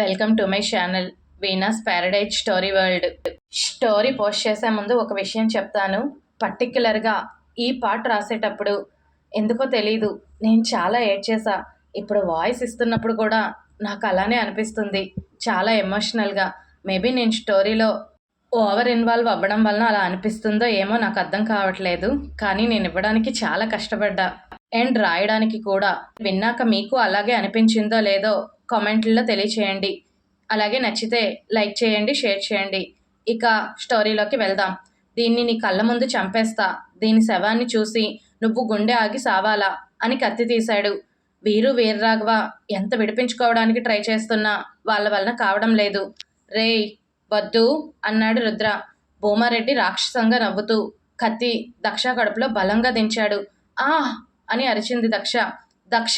Welcome to my channel Veena's paradise story world story post చేసే ముందు ఒక విషయం చెప్తాను. పర్టిక్యులర్గా ఈ పాట రాసేటప్పుడు ఎందుకో తెలీదు. నేను చాలా ఏడ్ చేసా. ఇప్పుడు వాయిస్ ఇస్తున్నప్పుడు కూడా నాకు అలానే అనిపిస్తుంది. చాలా ఎమోషనల్గా మేబీ నేను స్టోరీలో ఓవర్ ఇన్వాల్వ్ అవ్వడం వలన అలా అనిపిస్తుందో ఏమో నాకు అర్థం కావట్లేదు. కానీ నేను ఇవ్వడానికి చాలా కష్టపడ్డా. అండ్ రాయడానికి కూడా. విన్నాక మీకు అలాగే అనిపించిందో లేదో కామెంట్లో తెలియచేయండి. అలాగే నచ్చితే లైక్ చేయండి షేర్ చేయండి. ఇక స్టోరీలోకి వెళ్దాం. దీన్ని నీ కళ్ళ ముందు చంపేస్తా. దీని శవాన్ని చూసి నువ్వు గుండె ఆగి సావాలా అని కత్తి తీశాడు. వీరు వీర్రాఘవ ఎంత విడిపించుకోవడానికి ట్రై చేస్తున్నా వాళ్ళ వలన కావడం లేదు. రేయ్ వద్దు అన్నాడు రుద్ర. భూమారెడ్డి రాక్షసంగా నవ్వుతూ కత్తి దక్ష కడుపులో బలంగా దించాడు. ఆ అని అరిచింది దక్ష. దక్ష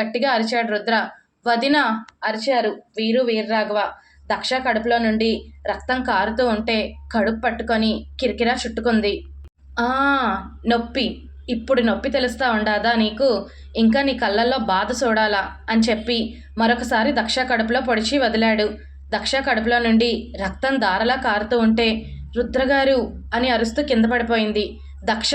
గట్టిగా అరిచాడు రుద్ర. వదిన అరిచారు వీరు వీర్రాఘవ. దక్ష కడుపులో నుండి రక్తం కారుతూ ఉంటే కడుపు పట్టుకొని కిరికిరా చుట్టుకుంది. ఆ నొప్పి. ఇప్పుడు నొప్పి తెలుస్తా ఉండాదా నీకు? ఇంకా నీ కళ్ళల్లో బాధ చూడాలా అని చెప్పి మరొకసారి దక్ష కడుపులో పొడిచి వదిలాడు. దక్ష కడుపులో నుండి రక్తం దారలా కారుతూ ఉంటే రుద్రగారు అని అరుస్తూ కింద పడిపోయింది. దక్ష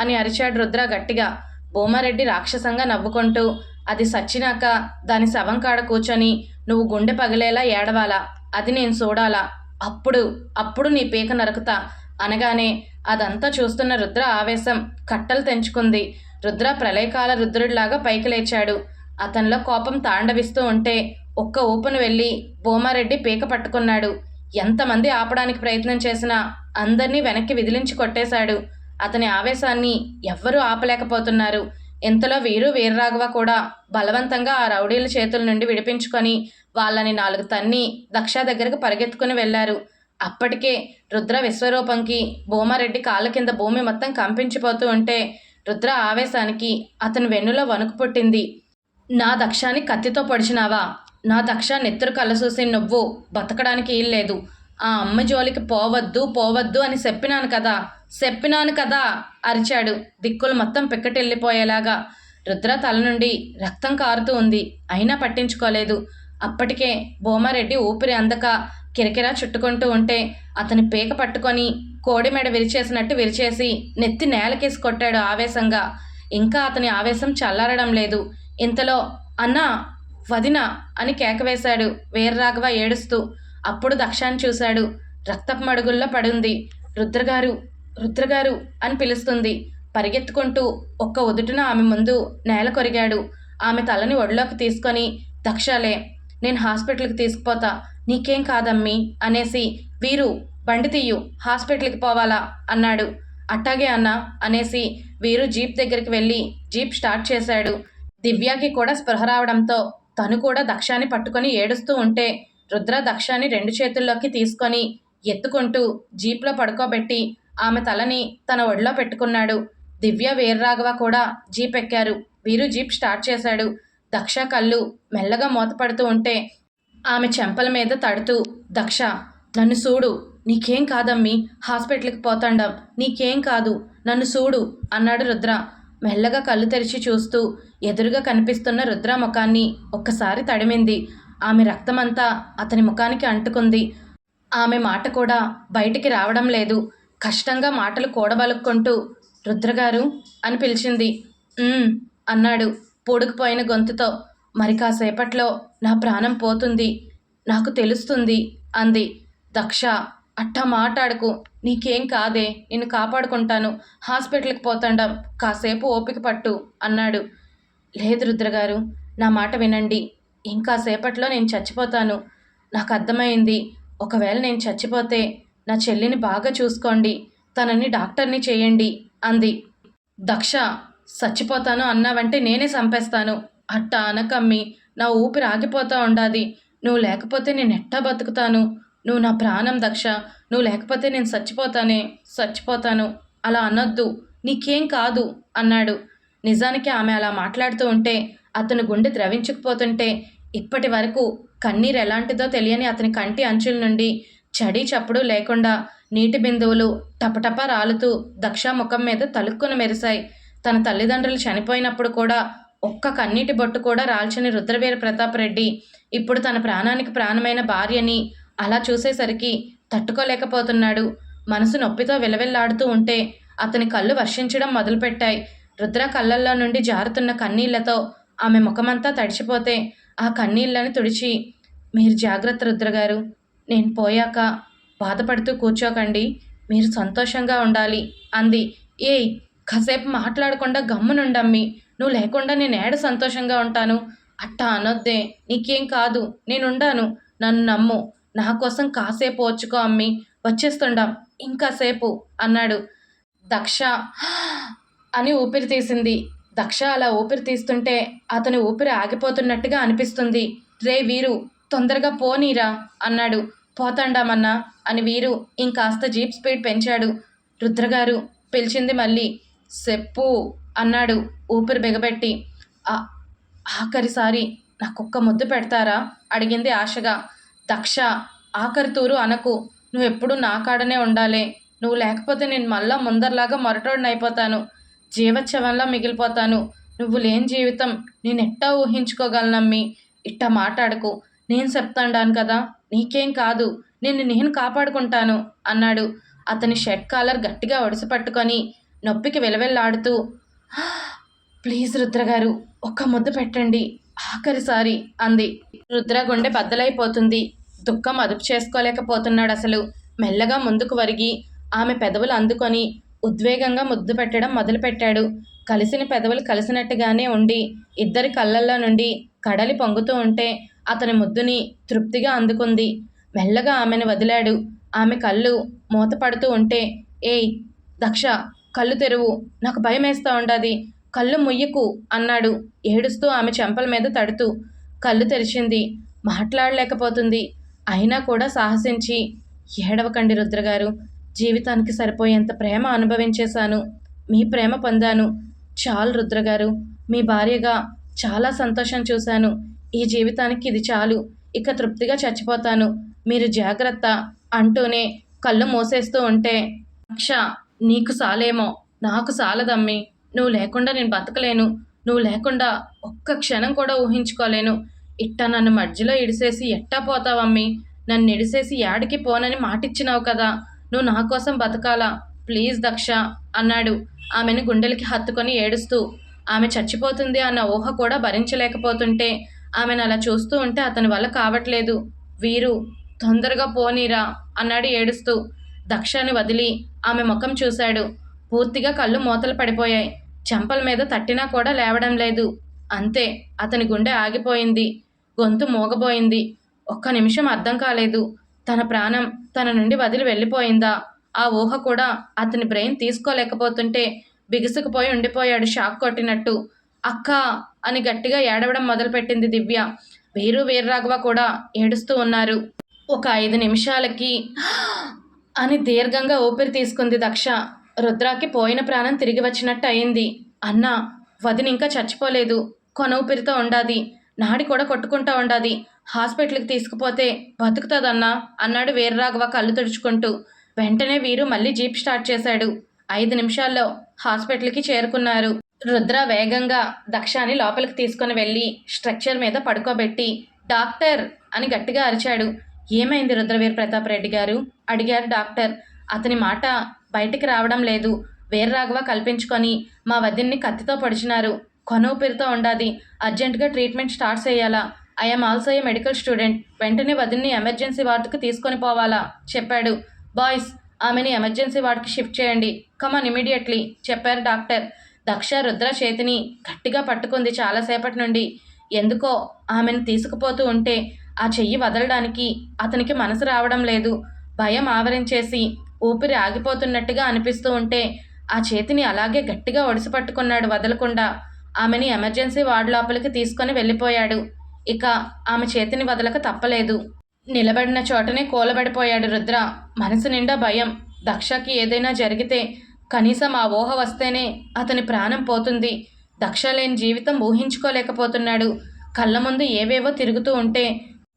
అని అరిచాడు రుద్ర గట్టిగా. భూమారెడ్డి రాక్షసంగా నవ్వుకుంటూ అది సచ్చినాక దాని శవం కాడ కూర్చొని నువ్వు గుండె పగిలేలా ఏడవాలా? అది నేను చూడాలా? అప్పుడు అప్పుడు నీ పీక నరుకుతా? అనగానే అదంతా చూస్తున్న రుద్ర ఆవేశం కట్టలు తెంచుకుంది. రుద్ర ప్రళయకాల రుద్రుడిలాగా పైకి లేచాడు. అతనిలో కోపం తాండవిస్తూ ఉంటే ఒక్క ఊపును వెళ్ళి భూమారెడ్డి పీక పట్టుకున్నాడు. ఎంతమంది ఆపడానికి ప్రయత్నం చేసినా అందరినీ వెనక్కి విదిలించి కొట్టేశాడు. అతని ఆవేశాన్ని ఎవ్వరూ ఆపలేకపోతున్నారు. ఇంతలో వీరు వీరరాఘవ కూడా బలవంతంగా ఆ రౌడీల చేతుల నుండి విడిపించుకొని వాళ్ళని నాలుగు తన్ని దక్ష దగ్గరకు పరిగెత్తుకుని వెళ్ళారు. అప్పటికే రుద్ర విశ్వరూపంకి భూమారెడ్డి కాళ్ళ కింద భూమి మొత్తం కంపించిపోతూ ఉంటే రుద్ర ఆవేశానికి అతని వెన్నులో వణుకు పుట్టింది. నా దక్షాన్ని కత్తితో పొడిచినావా? నా దక్ష నెత్తురు కలసూసి నువ్వు బతకడానికి లేదు ఆ అమ్మ జోలికి పోవద్దు పోవద్దు అని చెప్పినాను కదా. చెప్పినాను కదా అరిచాడు. దిక్కులు మొత్తం పిక్కటెళ్ళిపోయేలాగా. రుద్ర తల నుండి రక్తం కారుతూ ఉంది. అయినా పట్టించుకోలేదు. అప్పటికే భూమారెడ్డి ఊపిరి అందక కిరకిరా చుట్టుకుంటూ ఉంటే అతని పీక పట్టుకొని కోడి మెడ విరిచేసినట్టు విరిచేసి నెత్తి నేలకేసి కొట్టాడు ఆవేశంగా. ఇంకా అతని ఆవేశం చల్లారడం లేదు. ఇంతలో అన్నా వదిన అని కేకవేశాడు వీర్రాఘవ ఏడుస్తూ. అప్పుడు దక్షాన్ని చూశాడు. రక్తపు మడుగుల్లో పడుంది. రుద్రగారు రుద్రగారు అని పిలుస్తుంది. పరిగెత్తుకుంటూ ఒక్క ఒదుటిన ఆమె ముందు నేల కొరిగాడు. ఆమె తలని ఒడిలోకి తీసుకొని దక్షాలే నేను హాస్పిటల్కి తీసుకుపోతా. నీకేం కాదమ్మీ అనేసి వీరు బండి తీయు హాస్పిటల్కి పోవాలా అన్నాడు. అట్టాగే అన్న అనేసి వీరు జీప్ దగ్గరికి వెళ్ళి జీప్ స్టార్ట్ చేశాడు. దివ్యాకి కూడా స్పృహ రావడంతో తను కూడా దక్షాన్ని పట్టుకొని ఏడుస్తూ ఉంటే రుద్ర దక్షాన్ని రెండు చేతుల్లోకి తీసుకొని ఎత్తుకుంటూ జీప్లో పడుకోబెట్టి ఆమె తలని తన ఒడిలో పెట్టుకున్నాడు. దివ్య వీర్రాఘవ కూడా జీప్ ఎక్కారు వీరు జీప్ స్టార్ట్ చేశాడు. దక్ష కళ్ళు మెల్లగా మూతపడుతూ ఉంటే ఆమె చెంపల మీద తడుతూ దక్ష నన్ను చూడు నీకేం కాదమ్మీ? హాస్పిటల్కి పోతాండం. నీకేం కాదు. నన్ను చూడు అన్నాడు రుద్ర. మెల్లగా కళ్ళు తెరిచి చూస్తూ ఎదురుగా కనిపిస్తున్న రుద్ర ముఖాన్ని ఒక్కసారి తడిమింది. ఆమె రక్తమంతా అతని ముఖానికి అంటుకుంది. ఆమె మాట కూడా బయటికి రావడం లేదు. కష్టంగా మాటలు కూడబలుక్కుంటూ రుద్రగారు అని పిలిచింది. అన్నాడు పూడుకుపోయిన గొంతుతో. మరి కాసేపట్లో నా ప్రాణం పోతుంది నాకు తెలుస్తుంది అంది. దక్ష అట్టా మాట్లాడకు నీకేం కాదే నిన్ను కాపాడుకుంటాను. హాస్పిటల్కి పోతాండం. కాసేపు ఓపిక పట్టు అన్నాడు. లేదు రుద్రగారు నా మాట వినండి. ఇంకా సేపట్లో నేను చచ్చిపోతాను. నాకు అర్థమైంది. ఒకవేళ నేను చచ్చిపోతే నా చెల్లిని బాగా చూసుకోండి. తనని డాక్టర్ని చేయండి అంది. దక్ష చచ్చిపోతాను అన్నావంటే నేనే చంపేస్తాను. అట్ట అనకమ్మి నా ఊపిరి ఆగిపోతా ఉండాది. నువ్వు లేకపోతే నేను ఎట్టా బతుకుతాను? నువ్వు నా ప్రాణం దక్ష నువ్వు లేకపోతే నేను చచ్చిపోతానే చచ్చిపోతాను. అలా అనొద్దు నీకేం కాదు అన్నాడు. నిజానికి ఆమె అలా మాట్లాడుతూ ఉంటే అతను గుండె ద్రవించుకుపోతుంటే ఇప్పటి వరకు కన్నీరు ఎలాంటిదో తెలియని అతని కంటి అంచుల నుండి చడి చప్పుడు లేకుండా నీటి బిందువులు టపటప రాలుతూ దక్ష ముఖం మీద తలుక్కున మెరిశాయి. తన తల్లిదండ్రులు చనిపోయినప్పుడు కూడా ఒక్క కన్నీటి బొట్టు కూడా రాల్చని రుద్రవీర ప్రతాప్ రెడ్డి ఇప్పుడు తన ప్రాణానికి ప్రాణమైన భార్యని అలా చూసేసరికి తట్టుకోలేకపోతున్నాడు. మనసు నొప్పితో విలవిల్లాడుతూ ఉంటే అతని కళ్ళు వర్షించడం మొదలుపెట్టాయి. రుద్ర కళ్ళల్లో నుండి జారుతున్న కన్నీళ్ళతో ఆమె ముఖమంతా తడిచిపోతే ఆ కన్నీళ్ళను తుడిచి మీరు జాగ్రత్త రుద్రగారు నేను పోయాక బాధపడుతూ కూర్చోకండి మీరు సంతోషంగా ఉండాలి అంది. ఏయ్ కాసేపు మాట్లాడకుండా గమ్మునుండమ్మి నువ్వు లేకుండా నేను ఏడ సంతోషంగా ఉంటాను? అట్టా అనొద్దే నీకేం కాదు నేనుండాను నన్ను నమ్ము నా కోసం కాసేపు వచ్చుకో అమ్మి వచ్చేస్తుండాం ఇంకాసేపు అన్నాడు. దక్ష అని ఊపిరి తీసింది. దక్ష అలా ఊపిరి తీస్తుంటే అతని ఊపిరి ఆగిపోతున్నట్టుగా అనిపిస్తుంది. రే వీరు తొందరగా పోనీరా అన్నాడు. పోతాండామన్నా అని వీరు ఇంకాస్త జీప్ స్పీడ్ పెంచాడు. రుద్రగారు పిలిచింది మళ్ళీ చెప్పు అన్నాడు ఊపిరి బిగబెట్టి. ఆఖరిసారి నాకొక్క ముద్దు పెడతారా? అడిగింది ఆశగా. దక్ష ఆఖరి తూరు అనకు. నువ్వెప్పుడు నా కాడనే ఉండాలి. నువ్వు లేకపోతే నేను మళ్ళా ముందరలాగా మొరటోడిని అయిపోతాను. జీవచ్చవంలా మిగిలిపోతాను. నువ్వు లేని జీవితం నేనెట్టా ఊహించుకోగలనమ్మి. ఇట్ట మాట్లాడకు. నేను చెప్తాండాను కదా నీకేం కాదు నిన్ను నేను కాపాడుకుంటాను అన్నాడు. అతని షర్ట్ కాలర్ గట్టిగా ఒడిసి పట్టుకొని నొప్పికి వెలవెల్లాడుతూ ప్లీజ్ రుద్రగారు ఒక్క ముద్దు పెట్టండి ఆఖరిసారి అంది. రుద్ర గుండె బద్దలైపోతుంది. దుఃఖం అదుపు చేసుకోలేకపోతున్నాడు అసలు. మెల్లగా ముందుకు వరిగి ఆమె పెదవులు అందుకొని ఉద్వేగంగా ముద్దు పెట్టడం మొదలుపెట్టాడు. కలిసిన పెదవులు కలిసినట్టుగానే ఉండి ఇద్దరి కళ్ళల్లో నుండి కడలి పొంగుతూ ఉంటే అతని ముద్దుని తృప్తిగా అందుకుంది. మెల్లగా ఆమెను వదిలాడు. ఆమె కళ్ళు మూతపడుతూ ఉంటే ఏయ్ దక్ష కళ్ళు తెరువు నాకు భయమేస్తా ఉండాది. కళ్ళు ముయ్యకు అన్నాడు. ఏడుస్తూ ఆమె చెంపల మీద తడుతూ కళ్ళు తెరిచింది. మాట్లాడలేకపోతుంది. అయినా కూడా సాహసించి ఏడవకండి రుద్రగారు. జీవితానికి సరిపోయేంత ప్రేమ అనుభవించేశాను. మీ ప్రేమ పొందాను. చాలు రుద్రగారు. మీ భార్యగా చాలా సంతోషం చూశాను. ఈ జీవితానికి ఇది చాలు. ఇక తృప్తిగా చచ్చిపోతాను. మీరు జాగ్రత్త అంటూనే కళ్ళు మూసేస్తూ ఉంటే అక్ష నీకు సాలేమో. నాకు సాలదమ్మి. నువ్వు లేకుండా నేను బతకలేను. నువ్వు లేకుండా ఒక్క క్షణం కూడా ఊహించుకోలేను. ఇట్ట నన్ను మధ్యలో ఇడిసేసి ఎట్టా పోతావమ్మి? నన్ను ఇడిసేసి యాడికి పోనని మాటిచ్చినావు కదా. నువ్వు నా కోసం బతకాలా? ప్లీజ్ దక్ష అన్నాడు. ఆమెను గుండెలకి హత్తుకొని ఏడుస్తూ. ఆమె చచ్చిపోతుంది అన్న ఊహ కూడా భరించలేకపోతుంటే ఆమెను అలా చూస్తూ ఉంటే అతని వల్ల కావట్లేదు. వీరు తొందరగా పోనీరా అన్నాడు ఏడుస్తూ. దక్షని వదిలి ఆమె ముఖం చూశాడు. పూర్తిగా కళ్ళు మూతలు పడిపోయాయి. చెంపల మీద తట్టినా కూడా లేవడం లేదు. అంతే అతని గుండె ఆగిపోయింది. గొంతు మూగబోయింది. ఒక్క నిమిషం అర్థం కాలేదు. తన ప్రాణం తన నుండి వదిలి వెళ్ళిపోయిందా? ఆ ఊహ కూడా అతని బ్రెయిన్ తీసుకోలేకపోతుంటే బిగుసుకుపోయి ఉండిపోయాడు షాక్ కొట్టినట్టు. అక్క అని గట్టిగా ఏడవడం మొదలుపెట్టింది దివ్య. వీరు వీర్రాఘవ కూడా ఏడుస్తూ ఉన్నారు. ఒక ఐదు నిమిషాలకి అని దీర్ఘంగా ఊపిరి తీసుకుంది దక్ష. రుద్రాకి పోయిన ప్రాణం తిరిగి వచ్చినట్టు అయింది. అన్న వదిన ఇంకా చచ్చిపోలేదు. కొన ఊపిరితో ఉండాది. నాడి కూడా కొట్టుకుంటా ఉండాది. హాస్పిటల్కి తీసుకుపోతే బతుకుతుందన్నా అన్నాడు వీర్రాఘవ కళ్ళు తుడుచుకుంటూ. వెంటనే వీరు మళ్ళీ జీప్ స్టార్ట్ చేశాడు. ఐదు నిమిషాల్లో హాస్పిటల్కి చేరుకున్నారు. రుద్ర వేగంగా దక్షాని లోపలికి తీసుకుని వెళ్ళి స్ట్రక్చర్ మీద పడుకోబెట్టి డాక్టర్ అని గట్టిగా అరిచాడు. ఏమైంది రుద్రవీర్ ప్రతాప్ రెడ్డి గారు? అడిగారు డాక్టర్. అతని మాట బయటికి రావడం లేదు. వీర్రాఘవ కల్పించుకొని మా వదిన్ని కత్తితో పొడిచినారు. కొనూపిరితో ఉండాది. అర్జెంటుగా ట్రీట్మెంట్ స్టార్ట్ చేయాలా? I'm also a medical student. వెంటనే వదిన్ని ఎమర్జెన్సీ వార్డుకు తీసుకొని పోవాలా? చెప్పాడు. బాయ్స్ ఆమెని ఎమర్జెన్సీ వార్డుకి షిఫ్ట్ చేయండి. కమాన్ ఇమీడియట్లీ చెప్పారు డాక్టర్. దక్ష రుద్ర చేతిని గట్టిగా పట్టుకుంది చాలాసేపటి నుండి. ఎందుకో ఆమెను తీసుకుపోతూ ఉంటే ఆ చెయ్యి వదలడానికి అతనికి మనసు రావడం లేదు. భయం ఆవరించేసి ఊపిరి ఆగిపోతున్నట్టుగా అనిపిస్తూ ఉంటే ఆ చేతిని అలాగే గట్టిగా ఒడిసి పట్టుకున్నాడు వదలకుండా. ఆమెని ఎమర్జెన్సీ వార్డు లోపలికి తీసుకొని వెళ్ళిపోయాడు. ఇక ఆమె చేతిని వదలక తప్పలేదు. నిలబడిన చోటనే కూలబడిపోయాడు రుద్ర. మనసు నిండా భయం. దక్షకి ఏదైనా జరిగితే కనీసం ఆ ఊహ వస్తేనే అతని ప్రాణం పోతుంది. దక్షలేని జీవితం ఊహించుకోలేకపోతున్నాడు. కళ్ళ ముందు ఏవేవో తిరుగుతూ ఉంటే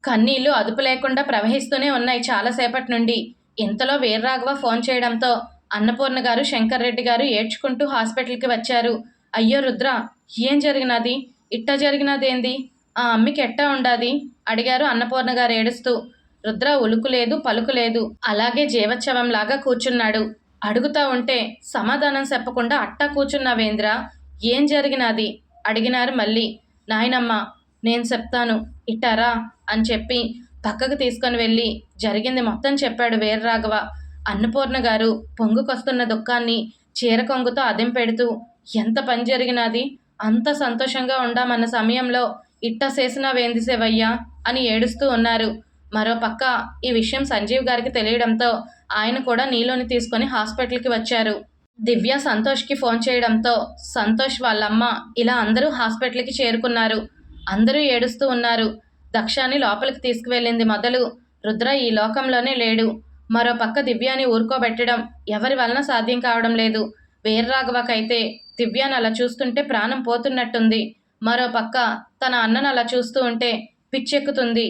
కన్నీళ్ళు అదుపు లేకుండా ప్రవహిస్తూనే ఉన్నాయి చాలాసేపటి నుండి. ఇంతలో వీర్రాఘవ ఫోన్ చేయడంతో అన్నపూర్ణ గారు శంకర్ రెడ్డి గారు ఏడ్చుకుంటూ హాస్పిటల్కి వచ్చారు. అయ్యో రుద్ర ఏం జరిగినది? ఇట్టా జరిగినదేంది? ఆ అమ్మికి ఎట్టా ఉండాది? అడిగారు అన్నపూర్ణ గారు ఏడుస్తూ. రుద్ర ఉలుకు లేదు పలుకు లేదు. అలాగే జీవోత్సవంలాగా కూర్చున్నాడు. అడుగుతా ఉంటే సమాధానం చెప్పకుండా అట్టా కూర్చున్నావేంద్ర? ఏం జరిగినది? అడిగినారు మళ్ళీ. నాయనమ్మ నేను చెప్తాను ఇట్టారా? అని చెప్పి పక్కకు తీసుకొని వెళ్ళి జరిగింది మొత్తం చెప్పాడు వీరరాఘవ. అన్నపూర్ణ గారు పొంగుకొస్తున్న దుఃఖాన్ని చీర కొంగుతో అదెం పెడుతూ ఎంత పని జరిగినది? అంత సంతోషంగా ఉండామన్న సమయంలో ఇట్ట చేసినావేంది సేవయ్యా అని ఏడుస్తూ ఉన్నారు. మరో పక్క ఈ విషయం సంజీవ్ గారికి తెలియడంతో ఆయన కూడా నీలోని తీసుకొని హాస్పిటల్కి వచ్చారు. దివ్య సంతోష్కి ఫోన్ చేయడంతో సంతోష్ వాళ్ళమ్మ ఇలా అందరూ హాస్పిటల్కి చేరుకున్నారు. అందరూ ఏడుస్తూ ఉన్నారు. దక్షాని లోపలికి తీసుకువెళ్ళింది మొదలు రుద్ర ఈ లోకంలోనే లేడు. మరో పక్క దివ్యాని ఊరుకోబెట్టడం ఎవరి వలన సాధ్యం కావడం లేదు. వీర్రాఘవకైతే దివ్యాని అలా చూస్తుంటే ప్రాణం పోతున్నట్టుంది. మరో పక్క తన అన్నను అలా చూస్తూ ఉంటే పిచ్చెక్కుతుంది.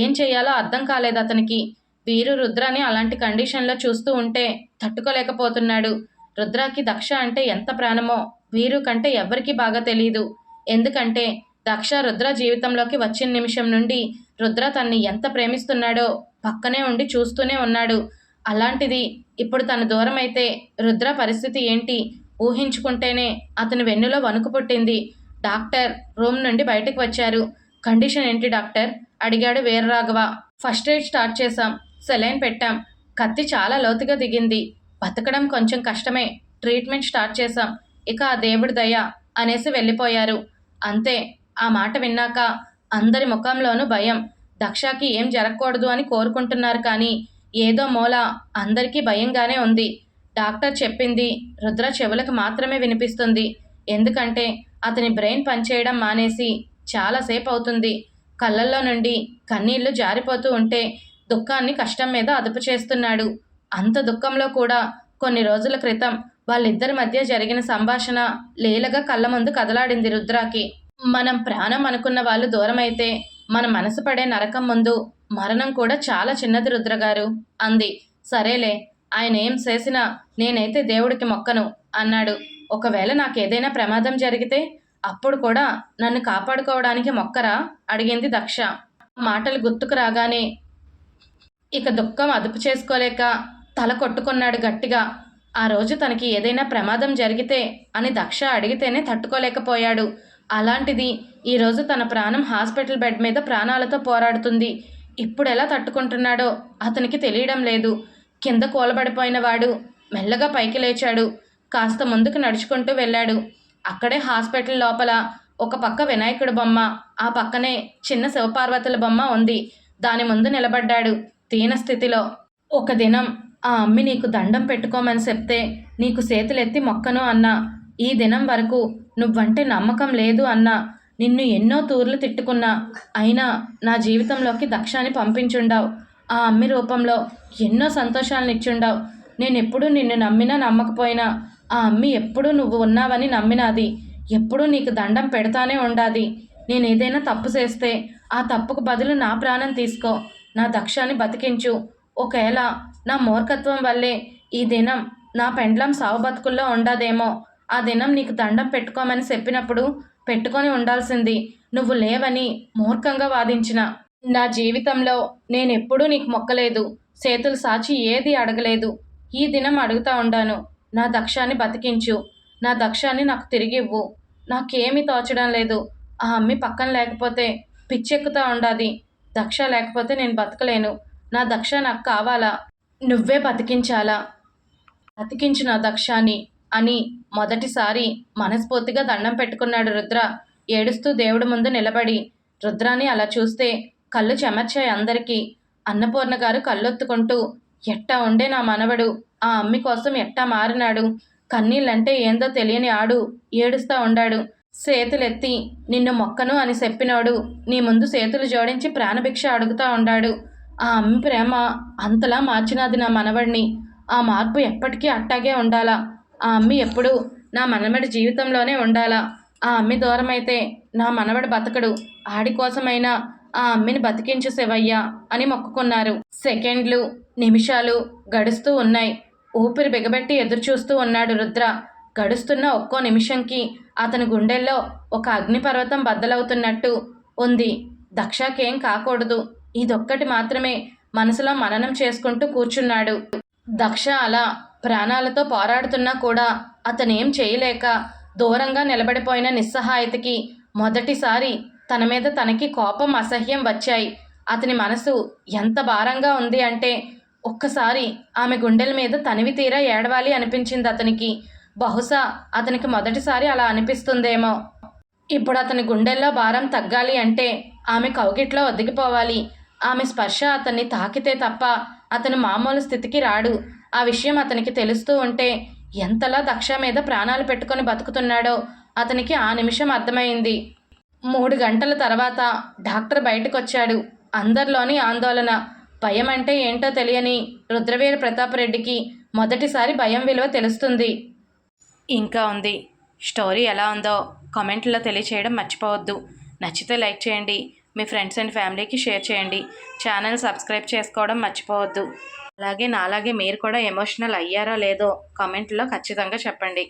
ఏం చేయాలో అర్థం కాలేదు అతనికి. వీరు రుద్రాని అలాంటి కండిషన్లో చూస్తూ ఉంటే తట్టుకోలేకపోతున్నాడు. రుద్రాకి దక్ష అంటే ఎంత ప్రాణమో వీరు కంటే ఎవ్వరికీ బాగా తెలియదు ఎందుకంటే దక్ష రుద్ర జీవితంలోకి వచ్చిన నిమిషం నుండి రుద్ర తన్ని ఎంత ప్రేమిస్తున్నాడో పక్కనే ఉండి చూస్తూనే ఉన్నాడు. అలాంటిది ఇప్పుడు తన దూరం అయితే రుద్ర పరిస్థితి ఏంటి ఊహించుకుంటేనే అతని వెన్నులో వణుకు పుట్టింది. డాక్టర్ రూమ్ నుండి బయటకు వచ్చారు. కండిషన్ ఏంటి డాక్టర్? అడిగాడు వీరరాఘవ. ఫస్ట్ ఎయిడ్ స్టార్ట్ చేశాం. సెలైన్ పెట్టాం. కత్తి చాలా లోతుగా దిగింది. బతకడం కొంచెం కష్టమే. ట్రీట్మెంట్ స్టార్ట్ చేశాం. ఇక ఆ దేవుడి దయ అనేసి వెళ్ళిపోయారు. అంతే. ఆ మాట విన్నాక అందరి ముఖంలోనూ భయం. దక్షకి ఏం జరగకూడదు అని కోరుకుంటున్నారు కానీ ఏదో మూల అందరికీ భయంగానే ఉంది. డాక్టర్ చెప్పింది రుద్ర చెవులకు మాత్రమే వినిపిస్తుంది. ఎందుకంటే అతని బ్రెయిన్ పనిచేయడం మానేసి చాలాసేపు అవుతుంది. కళ్ళల్లో నుండి కన్నీళ్ళు జారిపోతూ ఉంటే దుఃఖాన్ని కష్టం మీద అదుపు చేస్తున్నాడు. అంత దుఃఖంలో కూడా కొన్ని రోజుల క్రితం వాళ్ళిద్దరి మధ్య జరిగిన సంభాషణ లీలగా కళ్ళ ముందు కదలాడింది రుద్రాకి. మనం ప్రాణం అనుకున్న వాళ్ళు దూరమైతే మన మనసు పడే నరకం ముందు మరణం కూడా చాలా చిన్నది రుద్రగారు. అంది. సరేలే ఆయన ఏం చేసినా నేనైతే దేవుడికి మొక్కను అన్నాడు. ఒకవేళ నాకేదైనా ప్రమాదం జరిగితే అప్పుడు కూడా నన్ను కాపాడుకోవడానికి మొక్కరా? అడిగింది దక్ష. మాటలు గుర్తుకు రాగానే ఇక దుఃఖం అదుపు చేసుకోలేక తల కొట్టుకున్నాడు గట్టిగా. ఆ రోజు తనకి ఏదైనా ప్రమాదం జరిగితే అని దక్ష అడిగితేనే తట్టుకోలేకపోయాడు. అలాంటిది ఈరోజు తన ప్రాణం హాస్పిటల్ బెడ్ మీద ప్రాణాలతో పోరాడుతుంది. ఇప్పుడు ఎలా తట్టుకుంటున్నాడో అతనికి తెలియడం లేదు. కింద కూలబడిపోయిన వాడు మెల్లగా పైకి లేచాడు. కాస్త ముందుకు నడుచుకుంటూ వెళ్ళాడు. అక్కడే హాస్పిటల్ లోపల ఒక పక్క వినాయకుడి బొమ్మ ఆ పక్కనే చిన్న శివపార్వతుల బొమ్మ ఉంది. దాని ముందు నిలబడ్డాడు దీన స్థితిలో. ఒక దినం ఆ అమ్మి నీకు దండం పెట్టుకోమని చెప్తే నీకు చేతులెత్తి మొక్కను అన్నా. ఈ దినం వరకు నువ్వంటే నమ్మకం లేదు అన్నా. నిన్ను ఎన్నో తూర్లు తిట్టుకున్నా. అయినా నా జీవితంలోకి దక్షాన్ని పంపించుండావు. ఆ అమ్మి రూపంలో ఎన్నో సంతోషాలను ఇచ్చుండావు నేను నిన్ను నమ్మినా నమ్మకపోయినా ఆ అమ్మి ఎప్పుడూ నువ్వు ఉన్నావని నమ్మినాది. ఎప్పుడూ నీకు దండం పెడతానే ఉండాది. నేను ఏదైనా తప్పు చేస్తే ఆ తప్పుకు బదులు నా ప్రాణం తీసుకో. నా దక్షాన్ని బతికించు. ఒకవేళ నా మూర్ఖత్వం వల్లే ఈ దినం నా పెండ్లం సావు బతుకుల్లో ఉండదేమో. ఆ దినం నీకు దండం పెట్టుకోమని చెప్పినప్పుడు పెట్టుకొని ఉండాల్సింది. నువ్వు లేవని మూర్ఖంగా వాదించిన. నా జీవితంలో నేనెప్పుడూ నీకు మొక్కలేదు. చేతులు సాచి ఏది అడగలేదు. ఈ దినం అడుగుతా ఉండాను. నా దక్షాన్ని బతికించు. నా దక్షాన్ని నాకు తిరిగి ఇవ్వు నాకేమీ తోచడం లేదు. ఆ అమ్మి పక్కన లేకపోతే పిచ్చెక్కుతా ఉండాది. దక్ష లేకపోతే నేను బతకలేను. నా దక్ష నాకు కావాలా? నువ్వే బతికించాలా? బతికించు నా దక్షాన్ని అని మొదటిసారి మనస్ఫూర్తిగా దండం పెట్టుకున్నాడు రుద్ర. ఏడుస్తూ దేవుడి ముందు నిలబడి రుద్రాని అలా చూస్తే కళ్ళు చెమర్చాయి అందరికీ. అన్నపూర్ణ గారు కళ్ళొత్తుకుంటూ ఎట్టా ఉండే నా మనవడు? ఆ అమ్మి కోసం ఎట్టా మారినాడు? కన్నీళ్ళంటే ఏందో తెలియని ఆడు ఏడుస్తా ఉండాడు. సేతులెత్తి నిన్ను మొక్కను అని చెప్పినోడు. నీ ముందు సేతులు జోడించి ప్రాణభిక్ష అడుగుతా ఉండాడు. ఆ అమ్మి ప్రేమ అంతలా మార్చినది నా మనవడిని. ఆ మార్పు ఎప్పటికీ అట్టాగే ఉండాలా? ఆ అమ్మి ఎప్పుడు నా మనవడి జీవితంలోనే ఉండాలా? ఆ అమ్మి దూరమైతే నా మనవడు బతకడు. ఆడి కోసమైనా ఆ అమ్మిని బతికించు శివయ్య అని మొక్కుకున్నారు. సెకండ్లు నిమిషాలు గడుస్తూ ఉన్నాయి. ఊపిరి బిగబెట్టి ఎదురుచూస్తూ ఉన్నాడు రుద్ర. గడుస్తున్న ఒక్కో నిమిషంకి అతని గుండెల్లో ఒక అగ్నిపర్వతం బద్దలవుతున్నట్టు ఉంది. దక్షకేం కాకూడదు. ఇదొక్కటి మాత్రమే మనసులో మననం చేసుకుంటూ కూర్చున్నాడు. దక్ష అలా ప్రాణాలతో పోరాడుతున్నా కూడా అతనేం చేయలేక దూరంగా నిలబడిపోయిన నిస్సహాయతకి మొదటిసారి తన మీద తనకి కోపం అసహ్యం వచ్చాయి. అతని మనసు ఎంత భారంగా ఉంది అంటే ఒక్కసారి ఆమె గుండెల మీద తనివి తీరా ఏడవాలి అనిపించింది అతనికి. బహుశా అతనికి మొదటిసారి అలా అనిపిస్తుందేమో. ఇప్పుడు అతని గుండెల్లో భారం తగ్గాలి అంటే ఆమె కౌగిట్లో ఒదిగిపోవాలి. ఆమె స్పర్శ అతన్ని తాకితే తప్ప అతను మామూలు స్థితికి రాడు. ఆ విషయం అతనికి తెలుస్తూ ఉంటే ఎంతలా దక్ష మీద ప్రాణాలు పెట్టుకొని బతుకుతున్నాడో అతనికి ఆ నిమిషం అర్థమైంది. మూడు గంటల తర్వాత డాక్టర్ బయటకొచ్చాడు. అందరిలోని ఆందోళన భయం అంటే ఏంటో తెలియని రుద్రవీర ప్రతాప్ రెడ్డికి మొదటిసారి భయం విలువ తెలుస్తుంది. ఇంకా ఉంది. స్టోరీ ఎలా ఉందో కామెంట్లో తెలియచేయడం మర్చిపోవద్దు. నచ్చితే లైక్ చేయండి. మీ ఫ్రెండ్స్ అండ్ ఫ్యామిలీకి షేర్ చేయండి. ఛానల్ సబ్స్క్రైబ్ చేసుకోవడం మర్చిపోవద్దు. అలాగే నాలాగే మీరు కూడా ఎమోషనల్ అయ్యారో లేదో కామెంట్లో ఖచ్చితంగా చెప్పండి.